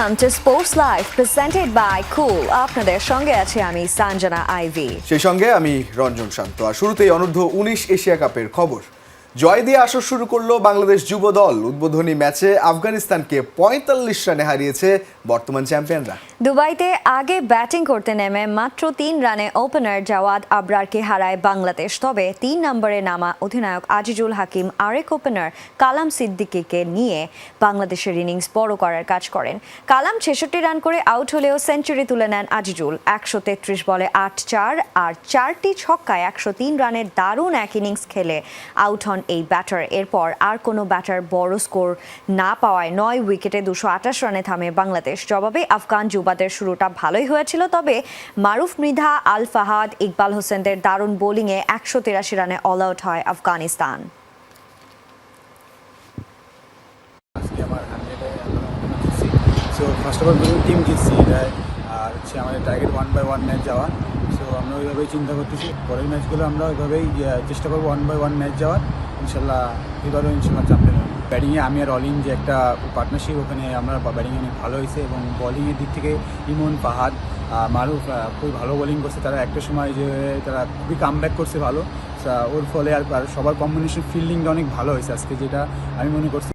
Welcome to sports life presented by cool আপনাদের সঙ্গে আছে আমি সাঞ্জনা আইভি। সেই সঙ্গে আমি রঞ্জন শান্ত। আর শুরুতেই অনূর্ধ্ব উনিশ এশিয়া কাপের খবর। জয় দিয়ে আসর শুরু করল বাংলাদেশ যুব দল। উদ্বোধনী ম্যাচে আফগানিস্তানকে পঁয়তাল্লিশ রানে হারিয়েছে বর্তমান চ্যাম্পিয়নরা। দুবাইতে আগে ব্যাটিং করতে নেমে মাত্র তিন রানে ওপেনার জাওয়াদ আবরারকে হারায় বাংলাদেশ। তবে তিন নম্বরে নামা অধিনায়ক আজিজুল হাকিম আরেক ওপেনার কালাম সিদ্দিকিকে নিয়ে বাংলাদেশের ইনিংস বড় করার কাজ করেন। কালাম ছেষট্টি রান করে আউট হলেও সেঞ্চুরি তুলে নেন আজিজুল। একশো তেত্রিশ বলে আট চার আর চারটি ছক্কায় একশো তিন রানের দারুণ এক ইনিংস খেলে আউট হন এই ব্যাটার। এরপর আর কোনো ব্যাটার বড় স্কোর না পাওয়ায় নয় উইকেটে দুশো আঠাশ রানে থামে বাংলাদেশ। জবাবে আফগান যুবাদের শুরুটা ভালোই হয়েছিল, তবে মারুফ মৃধা, আল ফাহাদ, ইকবাল হোসেনদের দারুণ বোলিংয়ে একশো তিরাশি রানে অল আউট হয় আফগানিস্তান। ফার্স্ট অফ হচ্ছে আমাদের target one by one match যাওয়া। সো আমরা ওইভাবেই চিন্তা করতেছি, পরের ম্যাচগুলো আমরা ওইভাবেই চেষ্টা করব ওয়ান বাই ওয়ান ম্যাচ যাওয়ার। ইনশাল্লাহ এবারও ইনশাল্লাহ চ্যাম্পিয়ন না ব্যাটিংয়ে আমি আর অলিন যে একটা পার্টনারশিপ ওখানে আমরা ব্যাটিংয়ে অনেক ভালো হয়েছে এবং বলিংয়ের দিক থেকে ইমন পাহাদ মারুফ খুবই ভালো বোলিং করছে। তারা একটা সময় যে তারা খুবই কাম করছে ভালো। ওর ফলে আর সবার কম্বিনেশন ফিল্ডিংটা অনেক ভালো হয়েছে আজকে, যেটা আমি মনে করছি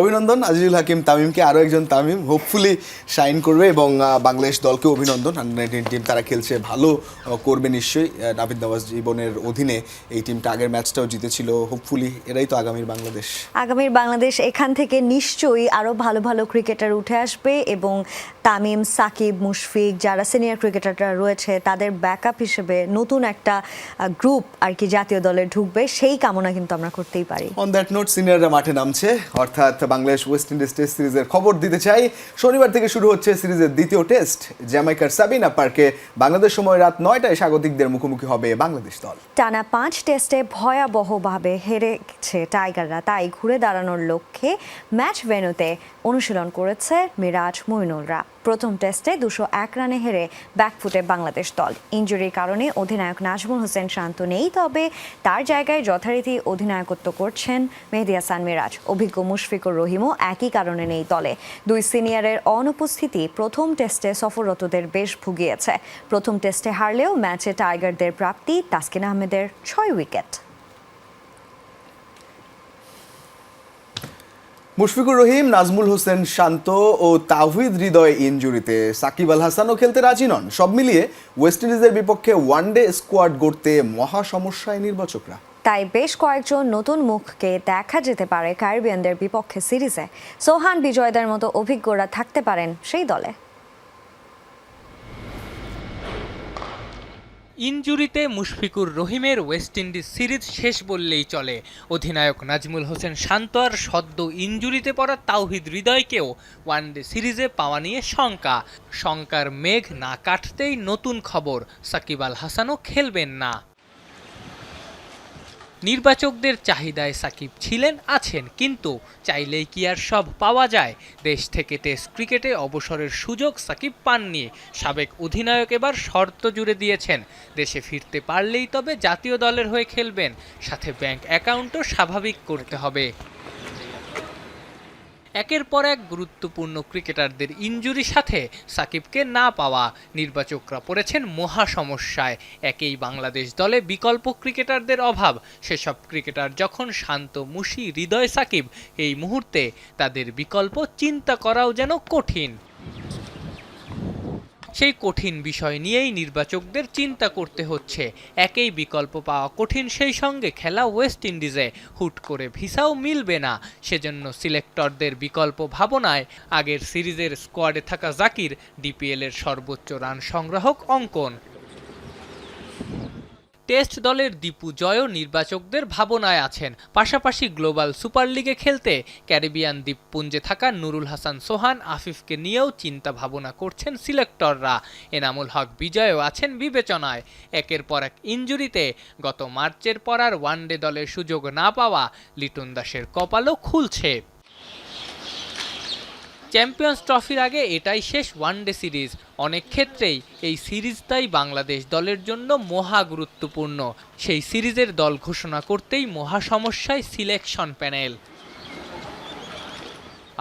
অভিনন্দন। আজিজুল হাকিম তামিমকে আরও একজন তামিম হোপফুলি সাইন করবে এবং বাংলাদেশ দলকে অভিনন্দন। আন্ডার নাইনটিন টিম তারা খেলছে ভালো করবে নিশ্চয়ই। নাভিদ নওয়াজ জীবনের অধীনে এই টিমটা আগের ম্যাচটাও জিতেছিল। হোপফুলি এরাই তো আগামীর বাংলাদেশ। আগামীর বাংলাদেশ এখান থেকে নিশ্চয়ই আরও ভালো ভালো ক্রিকেটার উঠে আসবে এবং তামিম সাকিব মুশফিক যারা সিনিয়র ক্রিকেটাররা রয়েছে তাদের ব্যাকআপ হিসেবে নতুন একটা গ্রুপ আর কি জাতীয় দলে ঢুকবে। সেই কামনা কিন্তু আমরা করতেই পারি। অন দ্যাট নোট সিনিয়ররা মাঠে নামছে। অর্থাৎ বাংলাদেশ ওয়েস্ট ইন্ডিজ টেস্ট সিরিজের খবর দিতে চাই। শনিবার থেকে শুরু হচ্ছে সিরিজের দ্বিতীয় টেস্ট। জ্যামাইকার সাবিনা পার্কে বাংলাদেশ সময় রাত নয়টায় স্বাগতিকদের মুখোমুখি হবে বাংলাদেশ দল। টানা পাঁচ টেস্টে ভয়াবহভাবে হেরেছে টাইগাররা, তাই ঘুরে দাঁড়ানোর লক্ষ্যে ম্যাচ ভেনুতে অনুশীলন করেছে মিরাজ মইনুলরা। প্রথম টেস্টে দুশো এক রানে হেরে ব্যাকফুটে বাংলাদেশ দল। ইঞ্জুরির কারণে অধিনায়ক নাজমুল হোসেন শান্ত নেই, তবে তার জায়গায় যথারীতি অধিনায়কত্ব করছেন মেহেদি হাসান মিরাজ। অভিজ্ঞ মুশফিকুর রহিমও একই কারণে নেই দলে। দুই সিনিয়রের অনুপস্থিতি প্রথম টেস্টে সফররতদের বেশ ভুগিয়েছে। প্রথম টেস্টে হারলেও ম্যাচে টাইগারদের প্রাপ্তি তাসকিন আহমেদের ছয় উইকেট। মুশফিকুর রহিম, নাজমুল হোসেন শান্ত ও তাহিদ হৃদয় ইনজুরিতে। সাকিব আল হাসানও খেলতে রাজি নন। সব মিলিয়ে ওয়েস্ট ইন্ডিজের বিপক্ষে ওয়ানডে স্কোয়াড গড়তে মহা সমস্যায় নির্বাচকরা। তাই বেশ কয়েকজন নতুন মুখকে দেখা যেতে পারে ক্যারিবিয়ানদের বিপক্ষে সিরিজে। সোহান বিজয়দের মতো অভিজ্ঞরা থাকতে পারেন সেই দলে। ইনজুরিতে মুশফিকুর রহিমের ওয়েস্ট ইন্ডিজ সিরিজ শেষ বললেই চলে। অধিনায়ক নাজমুল হোসেন শান্ত আর সদ্য ইনজুরিতে পড়া তাওহিদ হৃদয়কেও ওয়ানডে সিরিজে পাওয়া নিয়ে শঙ্কা। শঙ্কার মেঘ না কাটতেই নতুন খবর, সাকিব আল হাসানও খেলবেন না। নির্বাচকদের চাহিদায় সাকিব ছিলেন, আছেন, কিন্তু চাইলেই কি আর সব পাওয়া যায়? দেশ থেকে টেস্ট ক্রিকেটে অবসরের সুযোগ সাকিব পাননি। সাবেক অধিনায়ক এবার শর্ত জুড়ে দিয়েছেন। দেশে ফিরতে পারলেই তবে জাতীয় দলের হয়ে খেলবেন। সাথে ব্যাংক অ্যাকাউন্টও স্বাভাবিক করতে হবে। একের পর এক গুরুত্বপূর্ণ ক্রিকেটারদের ইনজুরির সাথে সাকিবকে না পাওয়া নির্বাচকরা পড়েছেন মহা সমস্যায়। একেই বাংলাদেশ দলে বিকল্প ক্রিকেটারদের অভাব। সেসব ক্রিকেটার যখন শান্ত মুশি হৃদয় সাকিব, এই মুহূর্তে তাদের বিকল্প চিন্তা করাও যেন কঠিন। সেই কঠিন বিষয় নিয়েই নির্বাচকদের চিন্তা করতে হচ্ছে। একেই বিকল্প পাওয়া কঠিন, সেই সঙ্গে খেলা ওয়েস্ট ইন্ডিজে হুট করে ভিসাও মিলবে না। সেজন্য সিলেক্টরদের বিকল্প ভাবনায় আগের সিরিজের স্কোয়াডে থাকা জাকির ডিপিএল এর সর্বোচ্চ রান সংগ্রাহক অঙ্কন। টেস্ট দলের দীপু জয়ও নির্বাচকদের ভাবনায় আছেন। পাশাপাশি গ্লোবাল সুপার লিগে খেলতে ক্যারিবিয়ান দ্বীপপুঞ্জে থাকা নুরুল হাসান সোহান, আফিফকে নিয়েও চিন্তা ভাবনা করছেন সিলেক্টররা। এনামুল হক বিজয়ও আছেন বিবেচনায়। একের পর এক ইনজুরিতে গত মার্চের পর আর ওয়ানডে দলের সুযোগ না পাওয়া লিটন দাসের কপালও খুলছে। চ্যাম্পিয়ন্স ট্রফির আগে এটাই শেষ ওয়ানডে সিরিজ অনেক ক্ষেত্রেই এই সিরিজটাই বাংলাদেশ দলের জন্য মহা গুরুত্বপূর্ণ। সেই সিরিজের দল ঘোষণা করতেই মহা সমস্যায় selection panel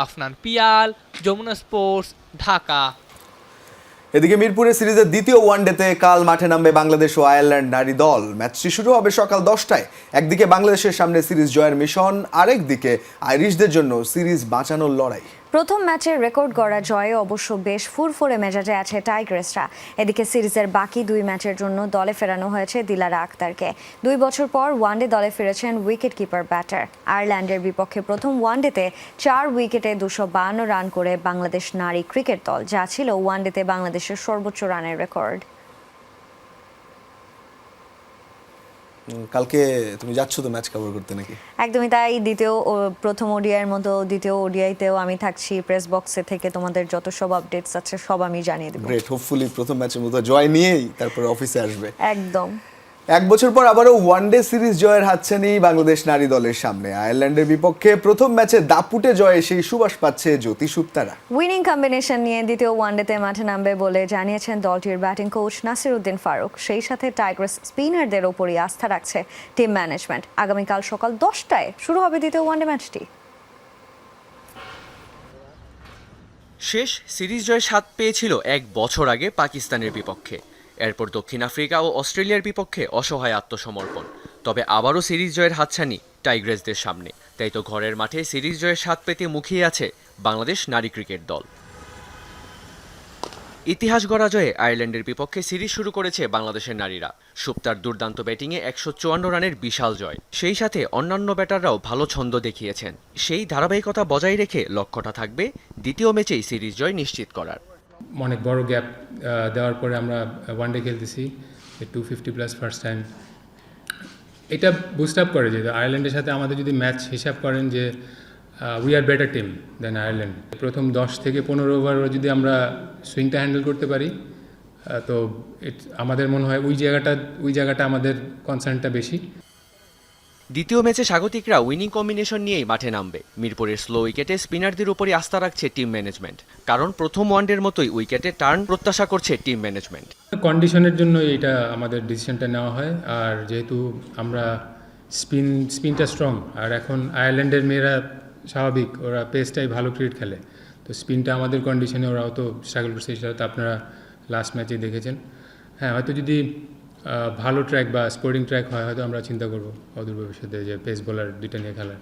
Afnan Piyal, Jamuna sports, Dhaka. এদিকে মিরপুরে সিরিজের দ্বিতীয় ওয়ানডেতে কাল মাঠে নামবে বাংলাদেশ ও আয়ারল্যান্ড নারী দল। ম্যাচটি শুরু হবে সকাল দশটায়। একদিকে বাংলাদেশের সামনে সিরিজ জয়ের মিশন, আরেকদিকে আইরিশদের জন্য সিরিজ বাঁচানোর লড়াই। প্রথম ম্যাচে রেকর্ড গড়া জয়ে অবশ্য বেশ ফুরফুরে মেজাজে আছে টাইগ্রেসরা। এদিকে সিরিজের বাকি দুই ম্যাচের জন্য দলে ফেরানো হয়েছে দিলারা আক্তারকে দুই বছর পর ওয়ানডে দলে ফিরেছেন উইকেট কিপার ব্যাটার। আয়ারল্যান্ডের বিপক্ষে প্রথম ওয়ানডেতে চার উইকেটে দুশো বান্ন রান করে বাংলাদেশ নারী ক্রিকেট দল, যা ছিল ওয়ানডেতে বাংলাদেশের সর্বোচ্চ রানের রেকর্ড। কালকে তুমি যাচ্ছ তো ম্যাচ কভার করতে নাকি? একদমই তাই দ্বিতীয় ও প্রথম ওডিআইয়ের মতো দ্বিতীয় ওডিআইতেও আমি থাকছি প্রেস বক্সে থেকে তোমাদের যত সব আপডেটস আছে সব আমি জানিয়ে দেবো। গ্রেট হোপফুলি প্রথম ম্যাচের মতো জয় নিয়েই তারপর অফিসে আসবে। একদম। এক বছর পর আবারও ওয়ানডে সিরিজ জয়ের হাতছানি বাংলাদেশ নারী দলের সামনে। আয়ারল্যান্ডের বিপক্ষে প্রথম ম্যাচে দাপুটে জয়ে সেই সুবাস পাচ্ছে জ্যোতি সুপ্তারা। উইনিং কম্বিনেশন নিয়ে দ্বিতীয় ওয়ানডেতে মাঠে নামবে বলে জানিয়েছেন দলটির ব্যাটিং কোচ নাসির উদ্দিন ফারুক। সেই সাথে টাইগ্রেস স্পিনারদের ওপরই আস্থা রাখছে টিম ম্যানেজমেন্ট আগামীকাল সকাল দশটায় শুরু হবে দ্বিতীয় ওয়ানডে ম্যাচটি শেষ সিরিজ জয়ের স্বাদ পেয়েছিল এক বছর আগে পাকিস্তানের বিপক্ষে। এরপর দক্ষিণ আফ্রিকা ও অস্ট্রেলিয়ার বিপক্ষে অসহায় আত্মসমর্পণ। তবে আবারও সিরিজ জয়ের হাতছানি টাইগ্রেসদের সামনে। তাই তো ঘরের মাঠে সিরিজ জয়ের স্বাদ পেতে মুখিয়ে আছে বাংলাদেশ নারী ক্রিকেট দল। ইতিহাস গড়া জয়ে আয়ারল্যান্ডের বিপক্ষে সিরিজ শুরু করেছে বাংলাদেশের নারীরা। সুপ্তার দুর্দান্ত ব্যাটিংয়ে একশো চুয়ান্ন রানের বিশাল জয়। সেই সাথে অন্যান্য ব্যাটাররাও ভালো ছন্দ দেখিয়েছেন। সেই ধারাবাহিকতা বজায় রেখে লক্ষ্যটা থাকবে দ্বিতীয় ম্যাচেই সিরিজ জয় নিশ্চিত করার। অনেক বড় গ্যাপ দেওয়ার পরে আমরা ওয়ান ডে খেলতেছি two fifty plus first time এটা বুস্ট আপ করে যে আয়ারল্যান্ডের সাথে আমাদের যদি ম্যাচ হিসাব করেন যে we are better team then Ireland প্রথম দশ থেকে পনেরো ওভার যদি আমরা সুইংটা হ্যান্ডেল করতে পারি তো আমাদের মনে হয় ওই জায়গাটা ওই জায়গাটা আমাদের কনসার্নটা বেশি। দ্বিতীয় ম্যাচে স্বাগতিকরা উইনিং কম্বিনেশন নিয়েই মাঠে নামবে। মিরপুরের স্লো উইকেটে স্পিনারদের উপরই আস্থা রাখছে টিম ম্যানেজমেন্ট। কারণ প্রথম ওয়ানডের মতোই উইকেটে টার্ন প্রত্যাশা করছে টিম ম্যানেজমেন্ট। কন্ডিশনের জন্য এটা আমাদের ডিসিশনটা নেওয়া হয়। আর যেহেতু আমরা স্পিন, স্পিনটা স্ট্রং, আর এখন আয়ারল্যান্ডের মেয়েরা স্বাভাবিক, ওরা পেসটাই ভালো ক্রিকেট খেলে। তো স্পিনটা আমাদের কন্ডিশনে ওরাও তো স্ট্রাগল করছে, সেটা তো আপনারা লাস্ট ম্যাচে দেখেছেন। হ্যাঁ হয়তো যদি ভালো ট্র্যাক বা স্পোর্টিং ট্র্যাক হয় হয়তো আমরা চিন্তা করব অদূর ভবিষ্যতে যে পেস বোলার দুইটা নিয়ে খেলার।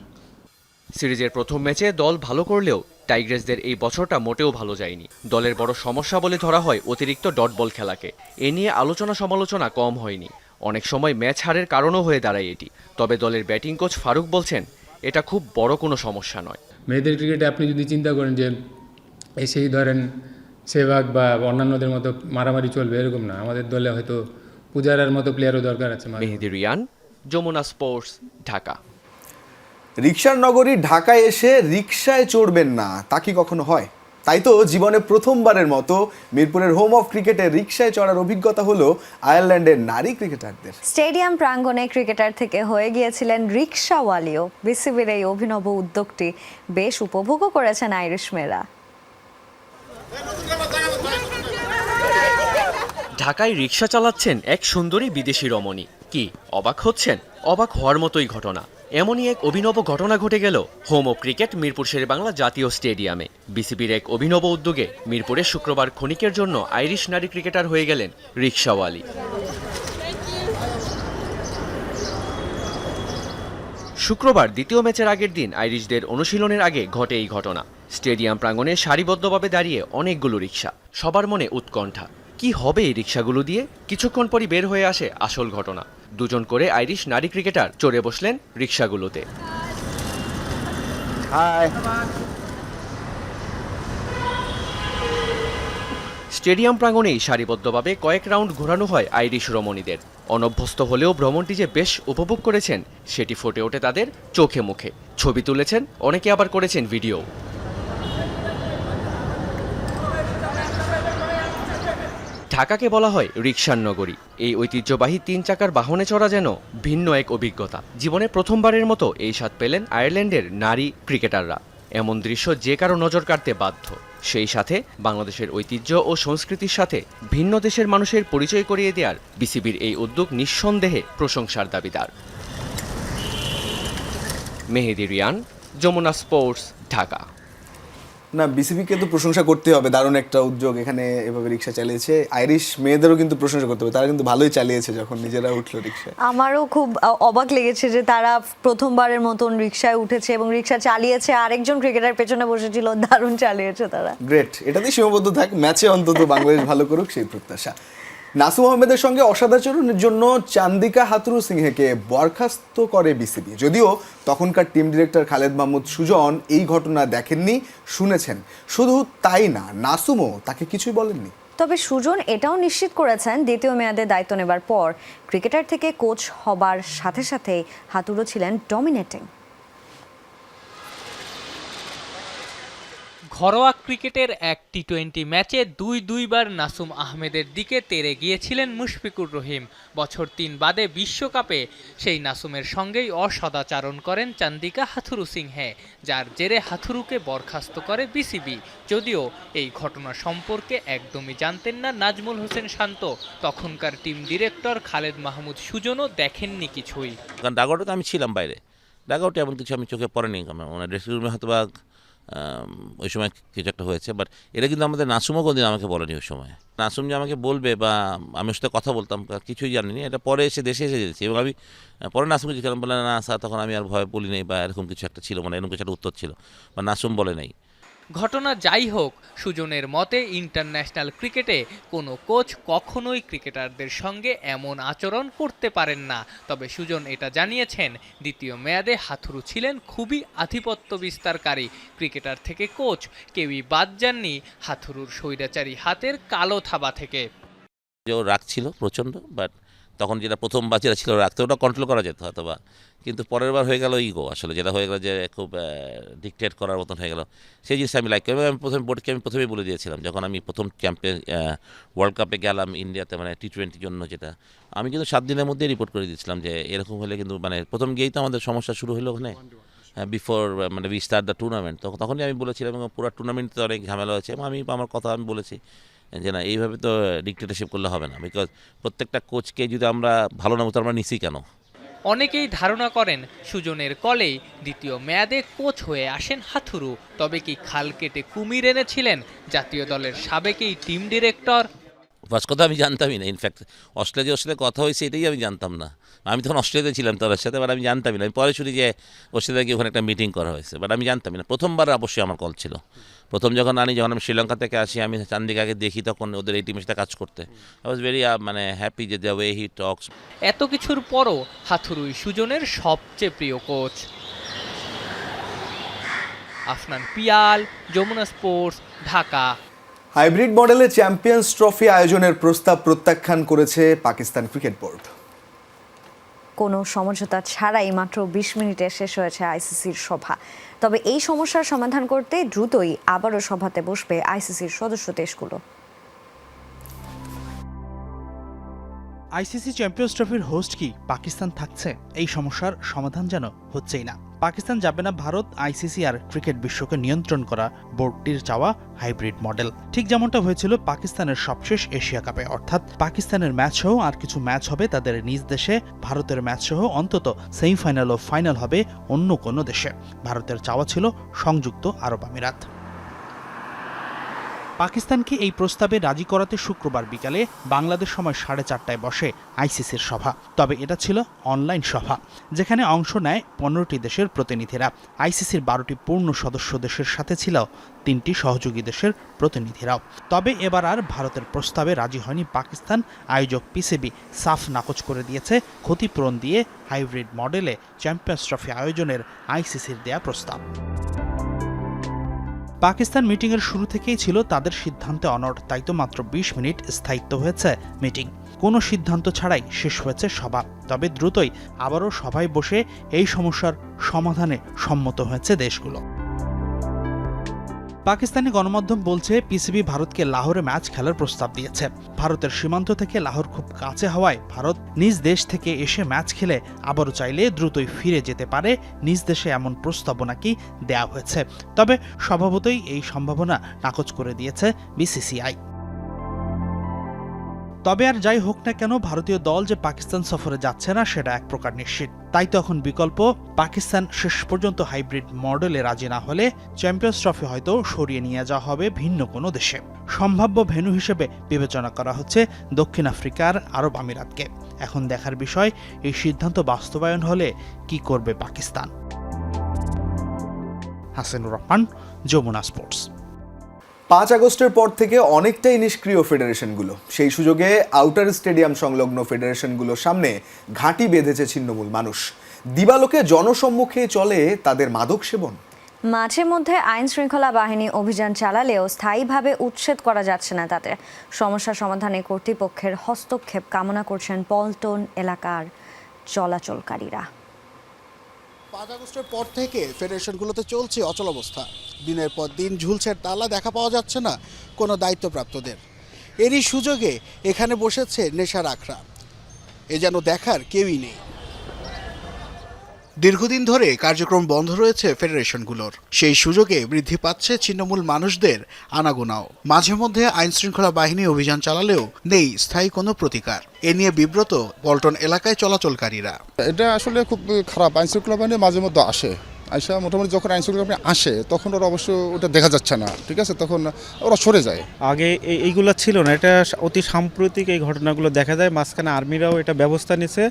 সিরিজের প্রথম ম্যাচে দল ভালো করলেও টাইগ্রেসদের এই বছরটা মোটেও ভালো যায়নি। দলের বড় সমস্যা বলে ধরা হয় অতিরিক্ত ডট বল খেলাকে। এ নিয়ে আলোচনা সমালোচনা কম হয়নি। অনেক সময় ম্যাচ হারের কারণও হয়ে দাঁড়ায় এটি। তবে দলের ব্যাটিং কোচ ফারুক বলছেন এটা খুব বড় কোনো সমস্যা নয়। মেয়েদের ক্রিকেটে আপনি যদি চিন্তা করেন যে এসেই ধরেন সেভাগ বা অন্যান্যদের মতো মারামারি চলবে এরকম না। আমাদের দলে হয়তো পূজারার মতো প্লেয়ারও দরকার আছে মেহেদি রিয়ান যমুনা স্পোর্টস ঢাকা। রিক্সার নগরী ঢাকায় এসে রিক্সায় চড়বেন না তা কি কখনো হয়? তাই তো জীবনে প্রথমবারের মতো মিরপুরের হোম অফ ক্রিকেটে রিক্সায় চড়ার অভিজ্ঞতা হলো আয়ারল্যান্ডের নারী ক্রিকেটারদের। স্টেডিয়াম প্রাঙ্গণে ক্রিকেটার থেকে হয়ে গিয়েছিলেন রিক্সাওয়ালিও বিসিবির এই অভিনব উদ্যোগটি বেশ উপভোগও করেছেন আইরিশ মেয়েরা। ঢাকায় রিক্সা চালাচ্ছেন এক সুন্দরী বিদেশি রমণী। কি, অবাক হচ্ছেন? অবাক হওয়ার মতোই ঘটনা। এমনই এক অভিনব ঘটনা ঘটে গেল home of cricket Mirpur Shere Bangla জাতীয় স্টেডিয়ামে। বিসিবির এক অভিনব উদ্যোগে মিরপুরে শুক্রবার ক্ষণিকের জন্য আইরিশ নারী ক্রিকেটার হয়ে গেলেন রিক্সাওয়ালি শুক্রবার দ্বিতীয় ম্যাচের আগের দিন আইরিশদের অনুশীলনের আগে ঘটে এই ঘটনা। স্টেডিয়াম প্রাঙ্গণে সারিবদ্ধভাবে দাঁড়িয়ে অনেকগুলো রিক্সা সবার মনে উৎকণ্ঠা। কি হবে এই রিক্সাগুলো দিয়ে? কিছুক্ষণ পরই বের হয়ে আসে আসল ঘটনা। দুজন করে আইরিশ নারী ক্রিকেটার চড়ে বসলেন রিক্সাগুলোতে স্টেডিয়াম প্রাঙ্গণেই সারিবদ্ধভাবে কয়েক রাউন্ড ঘোরানো হয় আইরিশ রমণীদের। অনভ্যস্ত হলেও ভ্রমণটি যে বেশ উপভোগ করেছেন সেটি ফুটে ওঠে তাদের চোখে মুখে। ছবি তুলেছেন অনেকে আবার করেছেন ভিডিও। ঢাকাকে বলা হয় রিক্সার নগরী। এই ঐতিহ্যবাহী তিন চাকার বাহনে চড়া যেন ভিন্ন এক অভিজ্ঞতা। জীবনে প্রথমবারের মতো এই স্বাদ পেলেন আয়ারল্যান্ডের নারী ক্রিকেটাররা। এমন দৃশ্য যে কারও নজর কাড়তে বাধ্য। সেই সাথে বাংলাদেশের ঐতিহ্য ও সংস্কৃতির সাথে ভিন্ন দেশের মানুষের পরিচয় করিয়ে দেওয়ার বিসিবির এই উদ্যোগ নিঃসন্দেহে প্রশংসার দাবিদার। মেহেদি রিয়ান, যমুনা স্পোর্টস, ঢাকা। না বিসিবিকে তো প্রশংসা করতে হবে দারুণ একটা উদ্যোগ এখানে এভাবে রিক্সা চালিয়েছে। আইরিশ মেয়েদেরও কিন্তু প্রশংসা করতে হবে তারা কিন্তু ভালোই চালিয়েছে যখন নিজেরা উঠল রিক্সা আমারও খুব অবাক লেগেছে যে তারা প্রথমবারের মতন রিক্সায় উঠেছে এবং রিক্সা চালিয়েছে আরেকজন ক্রিকেটার পেছনে বসেছিল দারুণ চালিয়েছে তারা। গ্রেট এটাতেই সীমাবদ্ধ থাক ম্যাচে অন্তত বাংলাদেশ ভালো করুক সেই প্রত্যাশা। নাসুম আহমেদের সঙ্গে অসদাচরণের জন্য চান্দিকা হাতুরু সিংহেকে বরখাস্ত করে বিসিবি। যদিও তখনকার টিম ডিরেক্টর খালেদ মাহমুদ সুজন এই ঘটনা দেখেননি, শুনেছেন। শুধু তাই না, নাসুমও তাকে কিছুই বলেননি। তবে সুজন এটাও নিশ্চিত করেছেন দ্বিতীয় মেয়াদে দায়িত্ব নেবার পর। ক্রিকেটার থেকে কোচ হবার সাথে সাথে হাতুড়ো ছিলেন ডমিনেটিং। ঘরোয়া ক্রিকেটের এক টি টোয়েন্টি ম্যাচে দুই দুইবার নাসুম আহমেদের দিকে তেরে গিয়েছিলেন মুশফিকুর রহিম। বছর তিন বাদে বিশ্বকাপে সেই নাসুমের সঙ্গেই অসদাচারণ করেন চান্দিকা হাথুরু সিংহে, যার জেরে হাথুরুকে বরখাস্ত করে বিসিবি। যদিও এই ঘটনা সম্পর্কে একদমই জানতেন না নাজমুল হোসেন শান্ত, তখনকার টিম ডিরেক্টর খালেদ মাহমুদ সুজনও দেখেননি কিছুই। কারণ ডাগআউটে তো আমি ছিলাম বাইরে। ডাগআউটে এমন কিছু আমি চোখে পড়েনি। ড্রেসিং রুমে হয়তো বা ওই সময় কিছু একটা হয়েছে বাট এটা কিন্তু আমাদের নাসুমও কোনদিন আমাকে বলেনি ওই সময়। নাসুম যে আমাকে বলবে বা আমি ওর সাথে কথা বলতাম কিছুই জানিনি, এটা পরে এসে দেশে এসে যেতেছি এবং আমি পরে নাসুমকে জিজ্ঞাসা বলে না, স্যার, তখন আমি আর ভয় বলি নাই বা এরকম কিছু একটা ছিল মানে এরকম কিছু একটা উত্তর ছিল। বা নাসুম বলে নাই। ঘটনা যাই হোক, সুজনের মতে ইন্টারন্যাশনাল ক্রিকেটে কোনো কোচ কখনোই ক্রিকেটারদের সঙ্গে এমন আচরণ করতে পারেন না। তবে সুজন এটা জানিয়েছেন, দ্বিতীয় মেয়াদে হাথুরু ছিলেন খুবই আধিপত্য বিস্তারকারী। ক্রিকেটার থেকে কোচ কেউই বাদ যাননি হাথুরুর স্বৈরাচারী হাতের কালো থাবা থেকে। রাগ ছিল প্রচণ্ড বাট তখন যেটা প্রথম বাচ্চারা ছিল রাখতে ওটা কন্ট্রোল করা যেত হয়তো বা কিন্তু পরের বার হয়ে গেল ইগো আসলে যেটা হয়ে গেল যে খুব ডিকটেট করার মতন হয়ে গেল। সেই জিনিসটা আমি লাইক করি। আমি প্রথম বোর্ডকে আমি প্রথমেই বলে দিয়েছিলাম যখন আমি প্রথম চ্যাম্পে ওয়ার্ল্ড কাপে গেলাম ইন্ডিয়াতে মানে টি টোয়েন্টির জন্য যেটা আমি কিন্তু সাত দিনের মধ্যেই রিপোর্ট করে দিয়েছিলাম যে এরকম হলে কিন্তু মানে প্রথম গিয়েই তো আমাদের সমস্যা শুরু হলো ওখানে। বিফোর মানে উই স্টার্ট দ্য টুর্নামেন্ট তখন তখনই আমি বলেছিলাম এবং পুরো টুর্নামেন্টে অনেক ঝামেলা হয়েছে আমি আমার কথা আমি বলেছি যে না এইভাবে তো ডিক্টেটারশিপ করলে হবে না বিকজ প্রত্যেকটা কোচকে যদি আমরা ভালো না মতো আমরা নিছি কেন? অনেকেই ধারণা করেন সুজনের কলে দ্বিতীয় মেয়াদে কোচ হয়ে আসেন হাথুরু। তবে কি খাল কেটে কুমির এনেছিলেন জাতীয় দলের সাবেক এই টিম ডিরেক্টর? ফার্স্ট কথা আমি জানতামই না। ইনফ্যাক্ট অস্ট্রেলিয়া ওর সাথে কথা হয়েছে, এটাই আমি জানতাম না। আমি তখন অস্ট্রেলিয়াতে ছিলাম তাদের সাথে বাট আমি জানতামই না। আমি পরে শুনি যে অস্ট্রেলিয়া গিয়ে ওখানে একটা মিটিং করা হয়েছে বাট আমি জানতামই না। প্রথমবার অবশ্যই আমার কল ছিল। প্রথম যখন আনি, যখন আমি শ্রীলঙ্কা থেকে আসি, আমি চান্দিকাকে দেখি, তখন ওদের এই টিমের সাথে কাজ করতে। আই ওয়াজ ভেরি মানে হ্যাপি যে দ্য ওয়ে হি টক্স এত কিছুর পরও হাথুরুই সুজনের সবচেয়ে প্রিয় coach Afnan Piyal, Jamuna sports Dhaka. Hybrid মডেলে চ্যাম্পিয়ন্স ট্রফি আয়োজনের প্রস্তাব প্রত্যাখ্যান করেছে পাকিস্তান ক্রিকেট বোর্ড। কোনো সমঝোতা ছাড়াই মাত্র বিশ মিনিটে শেষ হয়েছে আইসিসির সভা। তবে এই সমস্যার সমাধান করতে দ্রুতই আবারও সভাতে বসবে আইসিসির সদস্য দেশগুলো। আইসিসি চ্যাম্পিয়ন্স ট্রফির হোস্ট কি পাকিস্তান থাকছে? এই সমস্যার সমাধান যেন হচ্ছেই না। পাকিস্তান যাবে না ভারত, আইসিসি আর ক্রিকেট বিশ্বকে নিয়ন্ত্রণ করা বোর্ডটির চাওয়া হাইব্রিড মডেল। ঠিক যেমনটা হয়েছিল পাকিস্তানের সবশেষ এশিয়া কাপে। অর্থাৎ পাকিস্তানের ম্যাচ সহ আর কিছু ম্যাচ হবে তাদের নিজ দেশে। ভারতের ম্যাচ সহ অন্তত সেমিফাইনাল ও ফাইনাল হবে অন্য কোনো দেশে। ভারতের চাওয়া ছিল সংযুক্ত আরব আমিরাত। পাকিস্তানকে এই প্রস্তাবে রাজি করাতে শুক্রবার বিকালে বাংলাদেশ সময় সাড়ে চারটায় বসে আইসিসির সভা। তবে এটা ছিল অনলাইন সভা, যেখানে অংশ নেয় পনেরোটি দেশের প্রতিনিধিরা। আইসিসির বারোটি পূর্ণ সদস্য দেশের সাথে ছিল, তিনটি সহযোগী দেশের প্রতিনিধিরাও। তবে এবার আর ভারতের প্রস্তাবে রাজি হয়নি পাকিস্তান। আয়োজক পিসিবি সাফ নাকচ করে দিয়েছে, ক্ষতিপূরণ দিয়ে হাইব্রিড মডেলে চ্যাম্পিয়ন্স ট্রফি আয়োজনের আইসিসির দেয়া প্রস্তাব। পাকিস্তান মিটিংয়ের শুরু থেকেই ছিল তাদের সিদ্ধান্তে অনড়, তাই তো মাত্র বিশ মিনিট স্থায়িত্ব হয়েছে মিটিং। কোনো সিদ্ধান্ত ছাড়াই শেষ হয়েছে সভা, তবে দ্রুতই আবারও সভায় বসে এই সমস্যার সমাধানে সম্মত হয়েছে দেশগুলো। পাকিস্তানি গণমাধ্যম বলছে, পিসিবি ভারতকে লাহোরে ম্যাচ খেলার প্রস্তাব দিয়েছে। ভারতের সীমান্ত থেকে লাহোর খুব কাছে হওয়ায় ভারত নিজ দেশ থেকে এসে ম্যাচ খেলে আবারও চাইলে দ্রুতই ফিরে যেতে পারে। নিজ দেশে এমন প্রস্তাবনাকি দেয়া হয়েছে? তবে স্বভাবতই এই সম্ভাবনা নাকচ করে দিয়েছে বিসিসিআই। তবে আর যাই হোক না কেন, ভারতীয় দল যে পাকিস্তান সফরে যাচ্ছে না, সেটা এক প্রকার নিশ্চিত। তাই তো এখন বিকল্প, পাকিস্তান শেষ পর্যন্ত হাইব্রিড মডেলে রাজি না হলে চ্যাম্পিয়ন্স ট্রফি হয়তো সরিয়ে নিয়ে যাওয়া হবে ভিন্ন কোনো দেশে। সম্ভাব্য ভেন্যু হিসেবে বিবেচনা করা হচ্ছে দক্ষিণ আফ্রিকার আরব আমিরাতকে। এখন দেখার বিষয়, এই সিদ্ধান্ত বাস্তবায়ন হলে কি করবে পাকিস্তান? হাসিনুর রহমান, যমুনা স্পোর্টস। পাঁচ আগস্টের পর থেকে অনেকটাই নিষ্ক্রিয় ফেডারেশনগুলো। সেই সুযোগে আউটার স্টেডিয়াম সংলগ্ন ফেডারেশনগুলোর সামনে ঘাঁটি বেঁধেছে ছিন্নমূল মানুষ। দিবালোকে জনসম্মুখে চলে তাদের মাদক সেবন। মাঝে মধ্যে আইন শৃঙ্খলা বাহিনী অভিযান চালালেও স্থায়ীভাবে উচ্ছেদ করা যাচ্ছে না তাদের সমস্যা সমাধানে কর্তৃপক্ষের হস্তক্ষেপ কামনা করছেন পল্টন এলাকার চলাচলকারীরা। পাঁচ আগস্টের পর থেকে ফেডারেশনগুলোতে চলছে অচল অবস্থা। দিনের পর দিন ঝুলছে তালা দেখা পাওয়া যাচ্ছে না কোনো দায়িত্বপ্রাপ্তদের। এরই সুযোগে এখানে বসেছে নেশার আখড়া। এ যেন দেখার কেউই নেই। দীর্ঘদিন ধরে কার্যক্রম বন্ধ রয়েছে ফেডারেশনগুলোর। সেই সুযোগে বৃদ্ধি পাচ্ছে ছিন্নমূল মানুষদের আনাগোনাও। মাঝে মধ্যে আইন শৃঙ্খলা বাহিনী অভিযান চালালেও নেই স্থায়ী কোনো প্রতিকার। এ নিয়ে বিব্রত পল্টন এলাকায় চলাচলকারীরা। এটা আসলে খুব খারাপ। আইন শৃঙ্খলা বাহিনী মাঝে মধ্যে আসে। আইসা মোটামুটি যখন আইন শৃঙ্খলা বাহিনী আসে তখন ওরা অবশ্য ওটা দেখা যাচ্ছে না ঠিক আছে? তখন ওরা সরে যায়। আগে এই- এইগুলো ছিল না এটা অতি সাম্প্রতিক এই ঘটনাগুলো দেখা যায় মাঝখানে আর্মিরাও এটা ব্যবস্থা নিছে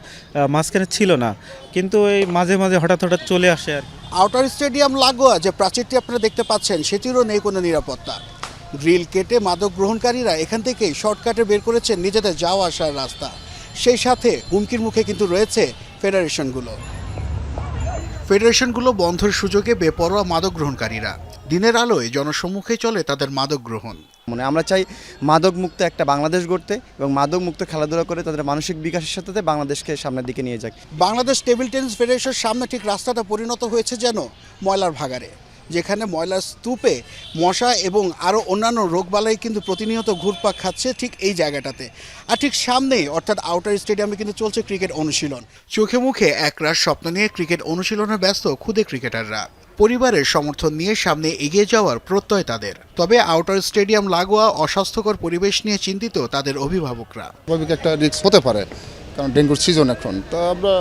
মাঝখানে ছিল না। কিন্তু এই মাঝে মাঝে হঠাৎ হঠাৎ চলে আসে আর আউটার স্টেডিয়াম লাগোয়া যে প্রাচীরটি আপনারা দেখতে পাচ্ছেন সেটিরও নেই কোনো নিরাপত্তা। গ্রিল কেটে মাদক গ্রহণকারীরা এখান থেকেই শর্টকাটে বের করেছেন নিজেদের যাওয়া আসার রাস্তা। সেই সাথে হুমকির মুখে কিন্তু রয়েছে ফেডারেশনগুলো। ফেডারেশনগুলো বন্ধের সুযোগে বেপরোয়া মাদক গ্রহণকারীরা। দিনের আলোয় জনসম্মুখে চলে তাদের মাদক গ্রহণ। মানে আমরা চাই মাদক মুক্ত একটা বাংলাদেশ গড়তে এবং মাদক মুক্ত খেলাধুলা করে তাদের মানসিক বিকাশের সাথে বাংলাদেশকে সামনের দিকে নিয়ে যাক। বাংলাদেশ টেবিল টেনিস ফেডারেশনের সামনে ঠিক রাস্তাটা পরিণত হয়েছে যেন ময়লার ভাগারে যেখানে ময়লার স্তূপে মশা এবং আরও অন্যান্য রোগবালাই কিন্তু প্রতিনিয়ত ঘুরপাক খাচ্ছে ঠিক এই জায়গাটাতে। আর ঠিক সামনেই, অর্থাৎ আউটার স্টেডিয়ামে কিন্তু চলছে ক্রিকেট অনুশীলন। চোখে মুখে একরাশ স্বপ্ন নিয়ে ক্রিকেট অনুশীলনে ব্যস্ত খুদে ক্রিকেটাররা। পরিবারের সমর্থন নিয়ে সামনে এগিয়ে যাওয়ার প্রত্যয় তাদের। তবে আউটার স্টেডিয়াম লাগোয়া, অস্বাস্থ্যকর পরিবেশ নিয়ে চিন্তিত তাদের অভিভাবকরা। একটা রিস্ক হতে পারে। কারণ ডেঙ্গুর সিজন এখন। তো আমরা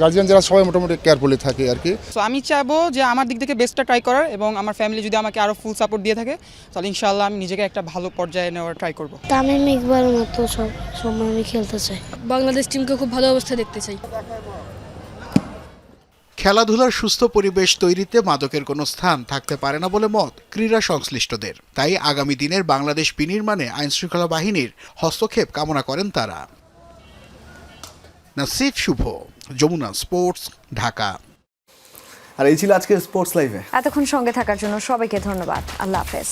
গার্জিয়ান যারা সবাই মোটামুটি কেয়ারফুলি থাকি আর কি। সো আমি চাইব যে আমার দিক থেকে বেস্টটা ট্রাই করার এবং আমার ফ্যামিলি যদি আমাকে আরও ফুল সাপোর্ট দিয়ে থাকে তাহলে ইনশাআল্লাহ আমি নিজেকে একটা ভালো পর্যায়ে নেওয়ার ট্রাই করব। তামিম ইকবালের মতো সব সময় আমি খেলতে চাই। বাংলাদেশ টিমকে খুব ভালো অবস্থা দেখতে চাই। খেলাধুলার সুস্থ পরিবেশ তৈরিতে মাদকের কোনো স্থান থাকতে পারে না বলে মত ক্রীড়া সংশ্লিষ্টদের। তাই আগামী দিনের বাংলাদেশ বিনির্মাণে আইনশৃঙ্খলা বাহিনীর হস্তক্ষেপ কামনা করেন তারা। নাসিফ শুভ যমুনা স্পোর্টস ঢাকা। আর এই ছিল আজকের স্পোর্টস লাইভে। এতক্ষণ সঙ্গে থাকার জন্য সবাইকে ধন্যবাদ। আল্লাহ হাফেজ।